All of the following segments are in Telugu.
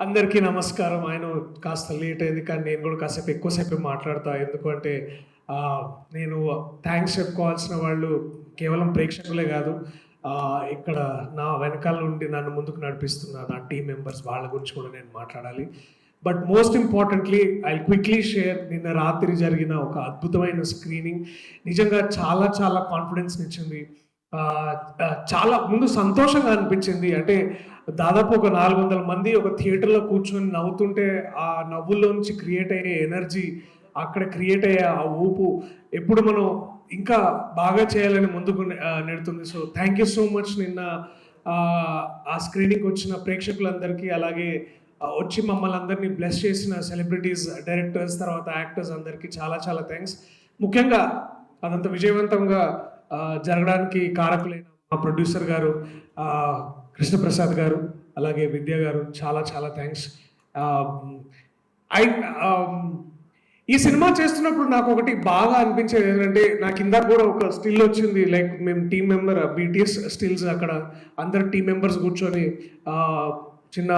అందరికీ నమస్కారం. ఆయన కాస్త లేట్ అయింది కానీ నేను కూడా కాసేపు ఎక్కువసేపు మాట్లాడతా. ఎందుకంటే నేను థ్యాంక్స్ చెప్పుకోవాల్సిన వాళ్ళు కేవలం ప్రేక్షకులే కాదు. ఇక్కడ నా వెనకాల నుండి నన్ను ముందుకు నడిపిస్తున్న నా టీం మెంబర్స్ వాళ్ళ గురించి కూడా నేను మాట్లాడాలి. But most importantly I quickly share నిన్న రాత్రి జరిగిన ఒక అద్భుతమైన స్క్రీనింగ్. నిజంగా చాలా చాలా కాన్ఫిడెన్స్ ఇచ్చింది చాలా ముందు సంతోషంగా అనిపించింది. అంటే దాదాపు ఒక నాలుగు వందల మంది ఒక థియేటర్లో కూర్చొని నవ్వుతుంటే ఆ నవ్వుల్లో నుంచి క్రియేట్ అయ్యే ఎనర్జీ అక్కడ క్రియేట్ అయ్యే ఆ ఊపు ఎప్పుడు మనం ఇంకా బాగా చేయాలని ముందుకు నెడుతుంది. So thank you so much నిన్న ఆ, స్క్రీనింగ్ వచ్చిన ప్రేక్షకులందరికీ అలాగే వచ్చి మమ్మల్ని అందరినీ బ్లెస్ చేసిన సెలబ్రిటీస్ డైరెక్టర్స్ తర్వాత యాక్టర్స్ అందరికీ చాలా చాలా థ్యాంక్స్. ముఖ్యంగా అదంత విజయవంతంగా జరగడానికి కారకులైన మా ప్రొడ్యూసర్ గారు కృష్ణప్రసాద్ గారు అలాగే విద్య గారు చాలా చాలా థ్యాంక్స్ ఐ ఈ సినిమా చేస్తున్నప్పుడు నాకు ఒకటి బాగా అనిపించేది ఏంటంటే నాకు ఇందాక కూడా ఒక స్టిల్ వచ్చింది. లైక్ మేము టీం మెంబర్ బీటీఎస్ స్టిల్స్ అక్కడ అందరు టీం మెంబర్స్ కూర్చొని చిన్న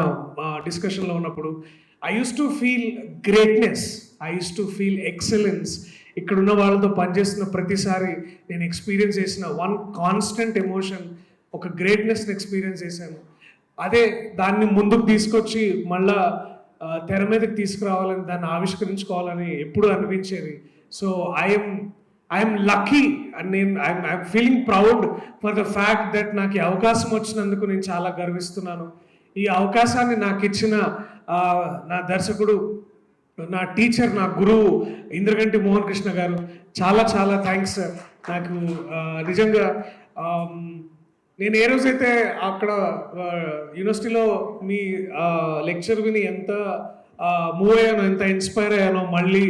డిస్కషన్లో ఉన్నప్పుడు I use to feel greatness I use to feel excellence ఇక్కడ ఉన్న వాళ్ళతో పనిచేస్తున్న ప్రతిసారి నేను ఎక్స్పీరియన్స్ చేసిన వన్ కాన్స్టెంట్ ఎమోషన్ ఒక గ్రేట్నెస్ని ఎక్స్పీరియన్స్ చేశాను. అదే దాన్ని ముందుకు తీసుకొచ్చి మళ్ళా తెర మీదకి తీసుకురావాలని దాన్ని ఆవిష్కరించుకోవాలని ఎప్పుడు అనిపించేది. So I'm I'm lucky and నేను I'm I'm feeling proud for the fact that నాకు ఈ అవకాశం వచ్చినందుకు నేను చాలా గర్విస్తున్నాను. ఈ అవకాశాన్ని నాకు ఇచ్చిన నా దర్శకుడు నా టీచర్ నా గురువు ఇంద్రగంటి మోహన్ కృష్ణ గారు చాలా చాలా థ్యాంక్స్ సార్ నాకు నిజంగా నేను ఏ రోజైతే అక్కడ యూనివర్సిటీలో మీ లెక్చర్ విని ఎంత మూవ్ అయ్యానో ఎంత ఇన్స్పైర్ అయ్యానో మళ్ళీ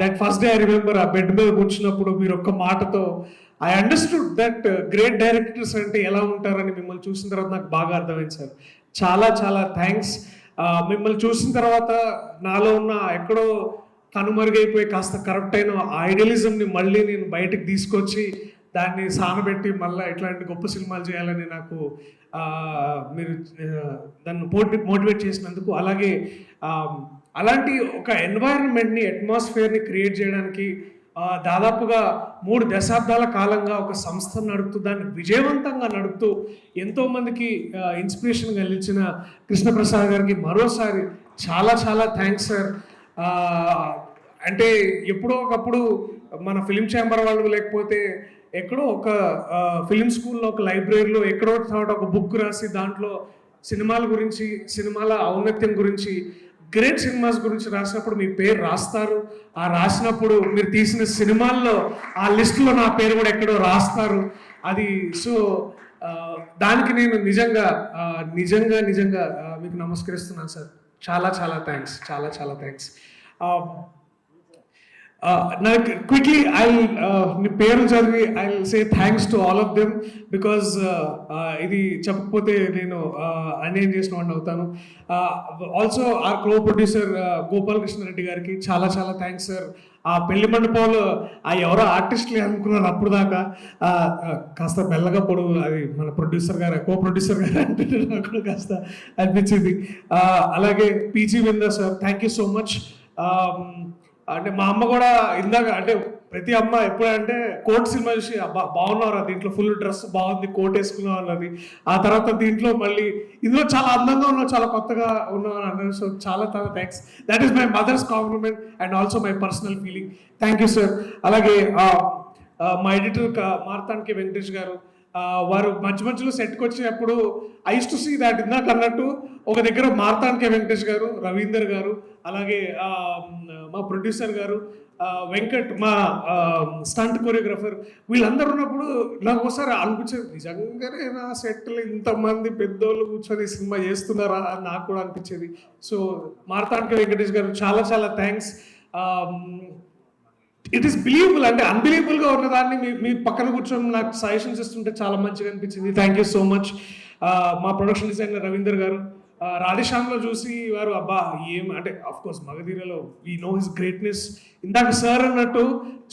that first day I remember ఆ బెడ్ మీద కూర్చున్నప్పుడు మీరు ఒక్క మాటతో I understood that great directors అంటే ఎలా ఉంటారని మిమ్మల్ని చూసిన తర్వాత నాకు బాగా అర్థమైంది సార్ చాలా చాలా థ్యాంక్స్ మిమ్మల్ని చూసిన తర్వాత నాలో ఉన్న ఎక్కడో కనుమరుగైపోయి కాస్త కరెక్ట్ అయిన ఐడియలిజంని మళ్ళీ నేను బయటకు తీసుకొచ్చి దాన్ని సానబెట్టి మళ్ళీ ఇట్లాంటి గొప్ప సినిమాలు చేయాలని నాకు మీరు దాన్ని మోటి మోటివేట్ చేసినందుకు అలాగే అలాంటి ఒక ఎన్వైరన్మెంట్ని అట్మాస్ఫియర్ని క్రియేట్ చేయడానికి దాదాపుగా మూడు దశాబ్దాల కాలంగా ఒక సంస్థను నడుపుతూ దాన్ని విజయవంతంగా నడుపుతూ ఎంతోమందికి ఇన్స్పిరేషన్ కలిగించిన కృష్ణప్రసాద్ గారికి మరోసారి చాలా చాలా థ్యాంక్స్ సార్ అంటే ఎప్పుడో ఒకప్పుడు మన ఫిలిం ఛాంబర్ వాళ్ళు లేకపోతే ఎక్కడో ఒక ఫిలిం స్కూల్లో ఒక లైబ్రరీలో ఎక్కడో ఒక చోట ఒక బుక్ రాసి దాంట్లో సినిమాల గురించి సినిమాల ఔన్నత్యం గురించి గ్రేట్ సినిమాస్ గురించి రాసినప్పుడు మీ పేరు రాస్తారు. ఆ రాసినప్పుడు మీరు తీసిన సినిమాల్లో ఆ లిస్టులో నా పేరు కూడా ఎక్కడో రాస్తారు. అది సో దానికి నేను నిజంగా నిజంగా నిజంగా మీకు నమస్కరిస్తున్నాను సార్. చాలా చాలా థ్యాంక్స్ చాలా చాలా థ్యాంక్స్ నాకు క్విక్లీ ఐ మీ పేరు చదివి I say thanks to all of them because ఇది చెప్పకపోతే నేను uh, అన్యాయం చేసిన వాడిని అవుతాను. Also our co producer Gopalakrishna Reddy గారికి చాలా చాలా థ్యాంక్స్ సార్ ఆ పెళ్ళి మండపంలో ఆ ఎవరో ఆర్టిస్ట్లే అనుకున్నారు అప్పుడు దాకా. కాస్త మెల్లగా పొడుగు అది మన ప్రొడ్యూసర్ గారు కో ప్రొడ్యూసర్ గారు అంటే నాకు కాస్త అనిపించింది. అలాగే PG Vinda sir thank you so much అంటే మా అమ్మ కూడా ఇందాక అంటే ప్రతి అమ్మ ఎప్పుడంటే కోట్ సినిమా చూసి అబ్బా బాగున్నారా దీంట్లో ఫుల్ డ్రెస్ బాగుంది కోట్ వేసుకున్నావు అన్నది. ఆ తర్వాత దీంట్లో మళ్ళీ ఇందులో చాలా అందంగా ఉన్నావు చాలా కొత్తగా ఉన్నావు అని అన్నారు. సో చాలా చాలా thanks that is my mother's compliment and also my personal feeling thank you sir అలాగే మా ఎడిటర్ మార్తానికి వెంకటేష్ గారు వారు మధ్య మధ్యలో సెట్కి వచ్చేటప్పుడు ఐస్ టు సీ దాట్ ఇందాక అన్నట్టు ఒక దగ్గర మార్తాన్కే వెంకటేష్ గారు రవీందర్ గారు అలాగే మా ప్రొడ్యూసర్ గారు వెంకట్ మా స్టంట్ కొరియోగ్రాఫర్ వీళ్ళందరూ ఉన్నప్పుడు నాకు ఒకసారి అనిపించేది నిజంగానే నా సెట్లో ఇంతమంది పెద్దోళ్ళు కూర్చొని సినిమా చేస్తున్నారా? అని నాకు కూడా అనిపించేది. సో మార్తాంకే వెంకటేష్ గారు చాలా చాలా థ్యాంక్స్ ఇట్ ఈస్ బిలీవబుల్ అంటే అన్బిలీవబుల్గా ఉన్నదాన్ని మీ మీ పక్కన కూర్చొని నాకు సజెషన్స్ ఇస్తుంటే చాలా మంచిగా అనిపించింది. థ్యాంక్ యూ సో మచ్ మా ప్రొడక్షన్ డిజైనర్ రవీందర్ గారు రాధేశ్యామ్లో చూసి వారు అబ్బా ఏం అంటే అఫ్ కోర్స్ మగధీరలో వీ నో హిస్ గ్రేట్నెస్ ఇందాక సార్ అన్నట్టు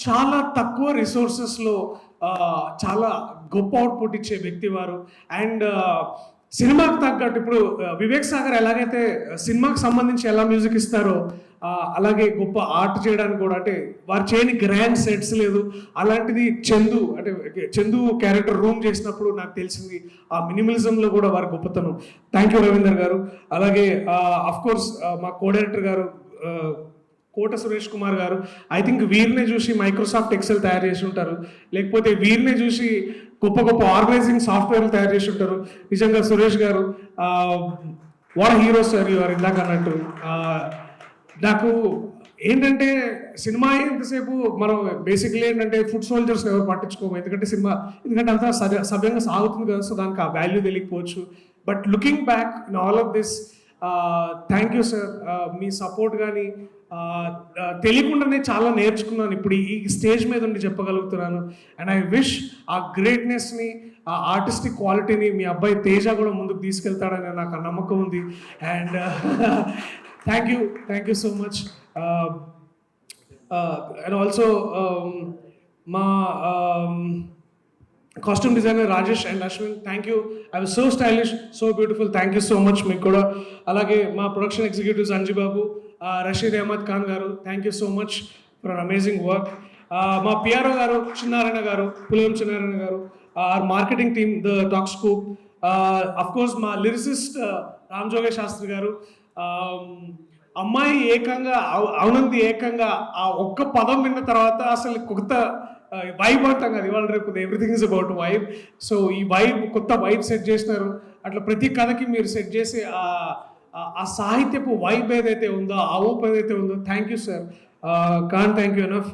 చాలా తక్కువ రిసోర్సెస్లో చాలా గొప్ప అవుట్పుట్ ఇచ్చే వ్యక్తి వారు. అండ్ సినిమాకి తగ్గట్టు ఇప్పుడు వివేక్ సాగర్ ఎలాగైతే సినిమాకి సంబంధించి ఎలా మ్యూజిక్ ఇస్తారో అలాగే గొప్ప ఆర్ట్ చేయడానికి కూడా అంటే వారు చేయని గ్రాండ్ సెట్స్ లేదు. అలాంటిది చందు అంటే చందు క్యారెక్టర్ రూమ్ చేసినప్పుడు నాకు తెలిసింది ఆ మినిమలిజంలో కూడా వారి గొప్పతనం. థ్యాంక్ యూ రవీందర్ గారు. అలాగే కోర్స్ మా కో డైరెక్టర్ గారు కోట సురేష్ కుమార్ గారు. ఐ థింక్ వీరినే చూసి మైక్రోసాఫ్ట్ ఎక్సెల్ తయారు చేసి ఉంటారు. లేకపోతే వీరినే చూసి గొప్ప గొప్ప ఆర్గనైజింగ్ సాఫ్ట్వేర్లు తయారు చేసి ఉంటారు. నిజంగా సురేష్ గారు వాడ హీరో సార్ యువర్ ఇందాక అన్నట్టు. నాకు ఏంటంటే సినిమా ఎంతసేపు మనం బేసిక్లీ ఏంటంటే ఫుడ్ సోల్జర్స్ ఎవరు పట్టించుకోము. ఎందుకంటే సినిమా ఎందుకంటే అంతా సవ్య- సవ్యంగా సాగుతుంది కదా సో దానికి ఆ వాల్యూ తెలియకపోవచ్చు. But looking back in all of this thank you sir me support కానీ తెలియకుండానే చాలా నేర్చుకున్నాను. ఇప్పుడు ఈ స్టేజ్ మీద ఉండి చెప్పగలుగుతున్నాను. అండ్ ఐ విష్ ఆ గ్రేట్నెస్ని ఆ ఆర్టిస్టిక్ క్వాలిటీని మీ అబ్బాయి తేజ కూడా ముందుకు తీసుకెళ్తాడని నాకు ఆ నమ్మకం ఉంది. And thank you thank you so much and also మా costume designer Rajesh and Ashwin thank you I was so stylish so beautiful thank you so much మీకు కూడా. అలాగే మా ప్రొడక్షన్ ఎగ్జిక్యూటివ్స్ అంజీ బాబు రషీద్ అహ్మద్ ఖాన్ గారు thank you so much for an amazing work మా పిఆర్ఓ గారు చిన్నారాయణ గారు పులియం చిన్నారాయణ గారు our marketing team the talk scoop of course మా లిరిసిస్ట్ రామ్ జోగే శాస్త్రి గారు అమ్మాయి ఏకంగా అవునంది ఏకంగా ఆ ఒక్క పదం విన్న తర్వాత అసలు కొత్త వైబ్ అంటాం కదా ఇవాళ రేపు everything is about vibe so ఈ వైబ్ కొత్త వైబ్ సెట్ చేసినారు. అట్లా ప్రతి కథకి మీరు సెట్ చేసే ఆ ఆ- ఆ సాహిత్యపు వైబ్ ఏదైతే ఉందో ఆ ఊపు ఏదైతే ఉందో thank you sir can thank you enough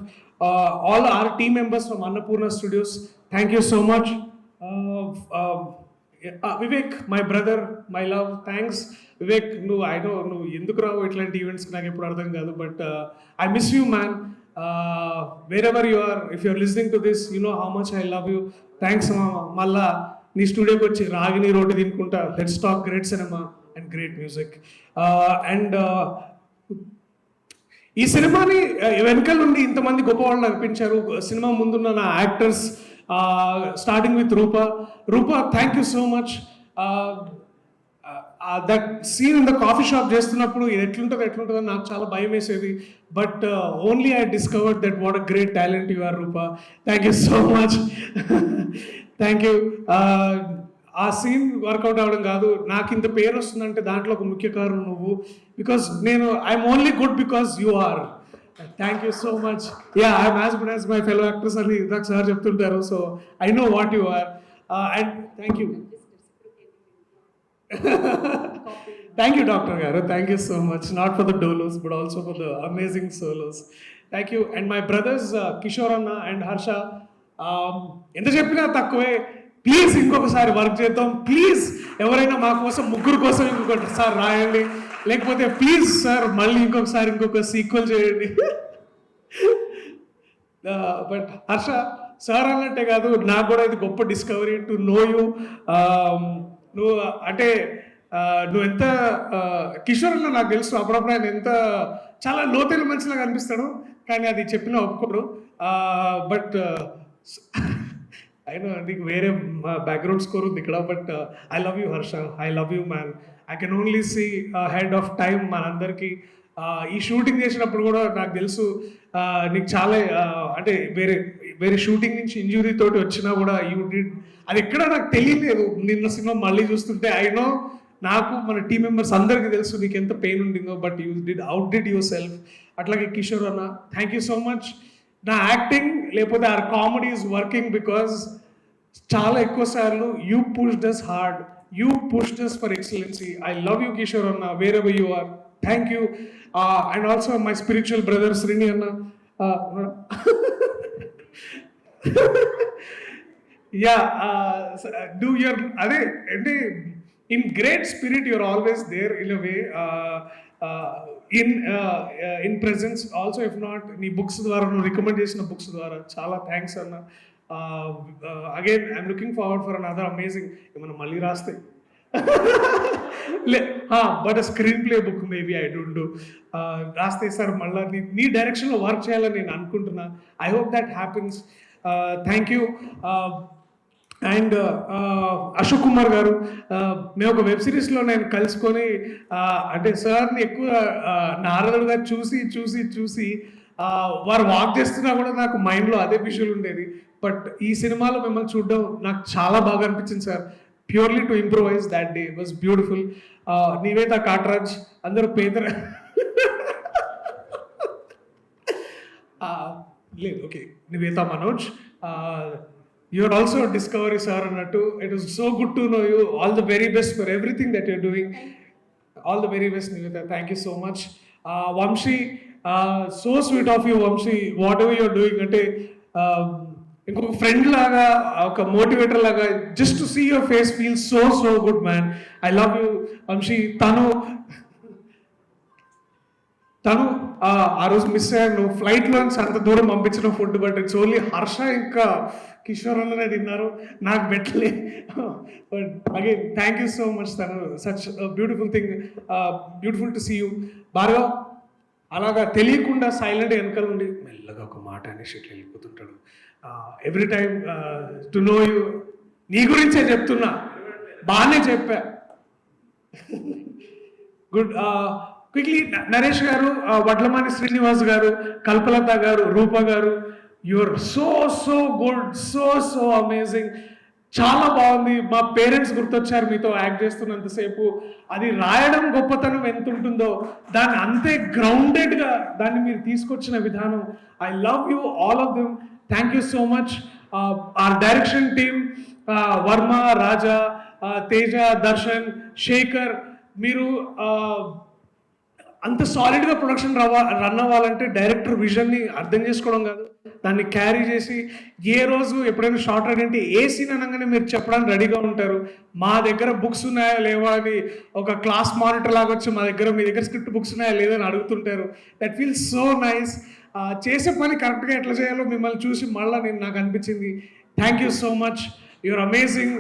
all our team members from Annapurna studios thank you so much Vivek my brother my love thanks Vivek నువ్వు ఐ నో నువ్వు ఎందుకు రావు ఇట్లాంటి ఈవెంట్స్కి నాకు ఎప్పుడు అర్థం కాదు but I miss you man wherever you are if you're listening to this you know how much I love you thanks మళ్ళా నీ స్టూడియోకి వచ్చి రాగిని రోడ్డు తినుకుంటా. Let's talk great cinema and great music and ఈ సినిమాని uh, వెనకాల నుండి ఇంతమంది గొప్ప వాళ్ళు అనిపించారు. సినిమా ముందున్న నా actors starting with Rupa Rupa thank you so much that scene in the coffee shop చేస్తున్నప్పుడు ఇది ఎట్లుంటుంది ఎట్లుంటుందో నాకు చాలా భయం వేసేది. But only I discovered that what a great talent you are Rupa thank you so much thank you ఆ సీన్ వర్కౌట్ అవ్వడం కాదు. నాకు ఇంత పేరు వస్తుందంటే దాంట్లో ఒక ముఖ్య కారణం నువ్వు. బికాస్ నేను I'm only good because you are thank you so much yeah I'm as good as my fellow actors అని ఇందాక సార్ చెప్తుంటారు so I know what you are and thank you thank you doctor గారు. Thank you so much not for the dolos but also for the amazing solos thank you and my brothers Kishore అన్న అండ్ హర్ష ఎంత చెప్పినా తక్కువే. ప్లీజ్ ఇంకొకసారి వర్క్ చేద్దాం. ప్లీజ్ ఎవరైనా మా కోసం ముగ్గురు కోసం ఇంకొకటి. సార్ రాయండి. లేకపోతే ప్లీజ్ సార్ మళ్ళీ ఇంకొకసారి ఇంకొక సీక్వెల్ చేయండి. బట్ హర్ష సార్ అన్నట్టే కాదు నాకు కూడా ఇది గొప్ప డిస్కవరీ టు నో యూ నువ్వు అంటే నువ్వు ఎంత కిషోర్ అన్న నాకు తెలుసు అప్పుడప్పుడు ఆయన ఎంత చాలా లోతైన మనిషిలాగా అనిపిస్తాడు కానీ అది చెప్పినా ఒప్పుకోడు. బట్ అయినా నీకు వేరే బ్యాక్గ్రౌండ్ స్కోర్ ఉంది ఇక్కడ but I love you Harsha. I love you man I can only see head of time మనందరికీ. ఈ షూటింగ్ చేసినప్పుడు కూడా నాకు తెలుసు నీకు చాలా అంటే వేరే వేరే షూటింగ్ నుంచి ఇంజురీ తోటి వచ్చినా కూడా యూ డిడ్ అది ఎక్కడ నాకు తెలియలేదు. నిన్న సినిమా మళ్ళీ చూస్తుంటే ఐ నో నాకు మన టీం మెంబర్స్ అందరికీ తెలుసు నీకు ఎంత pain ఉండిందో but you did outdid yourself అట్లాగే కిషోర్ అన్న థ్యాంక్ యూ సో మచ్ నా యాక్టింగ్ లేకపోతే or comedy is working because చాలా ఎక్కువ సార్లు you push us hard you push us for excellency I love you Kishore అన్న wherever you are thank you and also my spiritual brother Srini అన్న యా డూ యువర్ అదే అంటే in great spirit your always there in a way in in presence also if not నీ బుక్స్ ద్వారా నువ్వు రికమెండ్ చేసిన బుక్స్ ద్వారా. చాలా థ్యాంక్స్ అన్న again I'm looking forward for another amazing ఏమన్నా మళ్ళీ రాస్తే? లే but screenplay book maybe I don't do uh, రాస్తే సార్ మళ్ళీ నీ నీ డైరెక్షన్లో వర్క్ చేయాలని నేను అనుకుంటున్నా. I hope that happens thank you and Ashok Kumar గారు uh, మేము ఒక వెబ్ సిరీస్లో నేను కలుసుకొని uh, అంటే సార్ని ఎక్కువ ఆ, నారదుడుగా చూసి చూసి చూసి వారు వాక్ చేస్తున్నా కూడా నాకు మైండ్లో అదే విషయాలు ఉండేది. బట్ ఈ సినిమాలో మిమ్మల్ని చూడడం నాకు చాలా బాగా అనిపించింది sir. Purely to improvise that day was beautiful Nivetha Katraj? అందరూ పేదర లేదు okay Nivetha Manoj? You are also discovery sir అన్నట్టు. It was so good to know you all the very best for everything that your doing all the very best Nivetha thank you so much Vamsi so sweet of you Vamsi. Whatever your doing అంటే ఇంకొక ఫ్రెండ్ లాగా ఒక మోటివేటర్ లాగా just see your face feel so so good man I love you Vamsi. తను తను ఆ రోజు మిస్ అయ్యాను. ఫ్లైట్ నుంచి అంత దూరం పంపించిన food but it's only Harsha ఇంకా కిషోర్ అన్ననే తిన్నారు. నాకు పెట్టలే. But again thank you so much తను. Such beautiful thing beautiful to see you బాగా అలాగా తెలియకుండా సైలెంట్ వెనకాల ఉండి మెల్లగా ఒక మాట అనేసి ఇట్లా వెళ్ళిపోతుంటాడు. Every time to know you నీ గురించే చెప్తున్నా. బాగానే చెప్పా. గుడ్ క్విక్లీ నరేష్ గారు వడ్లమాని శ్రీనివాస్ గారు కల్పలత గారు రూప గారు your so so good so so amazing చాలా బాగుంది. మా పేరెంట్స్ గుర్తొచ్చారు మీతో యాక్ట్ చేస్తున్నంతసేపు అది రాయడం గొప్పతనం ఎంత ఉంటుందో దాన్ని అంతే గ్రౌండెడ్గా దాన్ని మీరు తీసుకొచ్చిన విధానం. I love you all of them thank you so much our direction team Varma Raja Teja Darshan Shekhar మీరు uh, అంత సాలిడ్గా ప్రొడక్షన్ రవ్వ రన్ అవ్వాలంటే డైరెక్టర్ విజన్ని అర్థం చేసుకోవడం కాదు. దాన్ని క్యారీ చేసి ఏ రోజు ఎప్పుడైనా షార్ట్ రైడ్ అంటే ఏ సీన్ అనగానే మీరు చెప్పడానికి రెడీగా ఉంటారు. మా దగ్గర బుక్స్ ఉన్నాయా లేవా అని ఒక క్లాస్ మానిటర్ లాగా వచ్చి మా దగ్గర మీ దగ్గర స్క్రిప్ట్ బుక్స్ ఉన్నాయా లేదని అడుగుతుంటారు. దట్ ఫీల్స్ సో నైస్ చేసే పని కరెక్ట్గా ఎట్లా చేయాలో మిమ్మల్ని చూసి మళ్ళీ నేను నాకు అనిపించింది. Thank you so much your amazing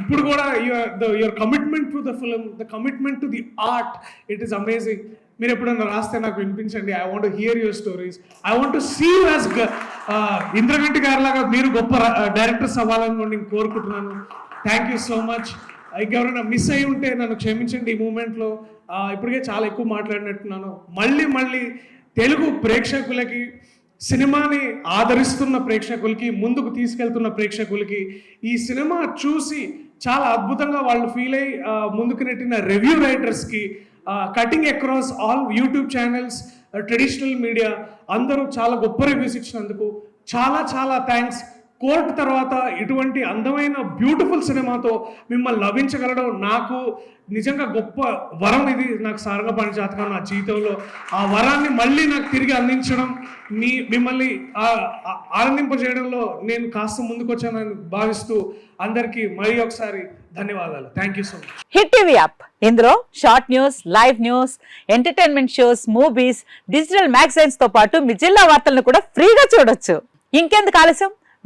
ఇప్పుడు కూడా your the your commitment to the film the commitment to the art it is amazing మీరు ఎప్పుడైనా రాస్తే నాకు వినిపించండి. I want hear your stories I want see as Indraganti గారి లాగా మీరు గొప్ప డైరెక్టర్స్ అవ్వాలని నేను కోరుకుంటున్నాను. థ్యాంక్ యూ సో మచ్ ఇంకెవరైనా మిస్ అయి ఉంటే నన్ను క్షమించండి ఈ మూమెంట్లో ఇప్పటికే చాలా ఎక్కువ మాట్లాడినట్టున్నాను. మళ్ళీ మళ్ళీ తెలుగు ప్రేక్షకులకి సినిమాని ఆదరిస్తున్న ప్రేక్షకులకి ముందుకు తీసుకెళ్తున్న ప్రేక్షకులకి ఈ సినిమా చూసి చాలా అద్భుతంగా వాళ్ళు ఫీల్ అయ్యి ముందుకు నెట్టిన review రైటర్స్కి cutting across all YouTube channels traditional media అందరూ చాలా గొప్ప రివ్యూస్ ఇచ్చినందుకు చాలా చాలా థ్యాంక్స్ కోర్ట్ తర్వాత ఇటువంటి అందమైన బ్యూటిఫుల్ సినిమాతో మిమ్మల్ని లభించగలడం నాకు నిజంగా గొప్ప వరం. ఇది నాకు సారంగపాణి జాతకం నా జీవితంలో. ఆ వరాన్ని మళ్ళీ నాకు తిరిగి అందించడం మీ మిమ్మల్ని ఆనందింపజేయడంలో నేను కాస్త ముందుకొచ్చానని భావిస్తూ అందరికీ మరీ ఒకసారి ధన్యవాదాలు. Thank you so much hit TV app. ఇందులో short news live news entertainment shows movies digital మ్యాగజైన్స్తో పాటు మీ జిల్లా వార్తలను కూడా ఫ్రీగా చూడొచ్చు. ఇంకెందుకు ఆలస్యం?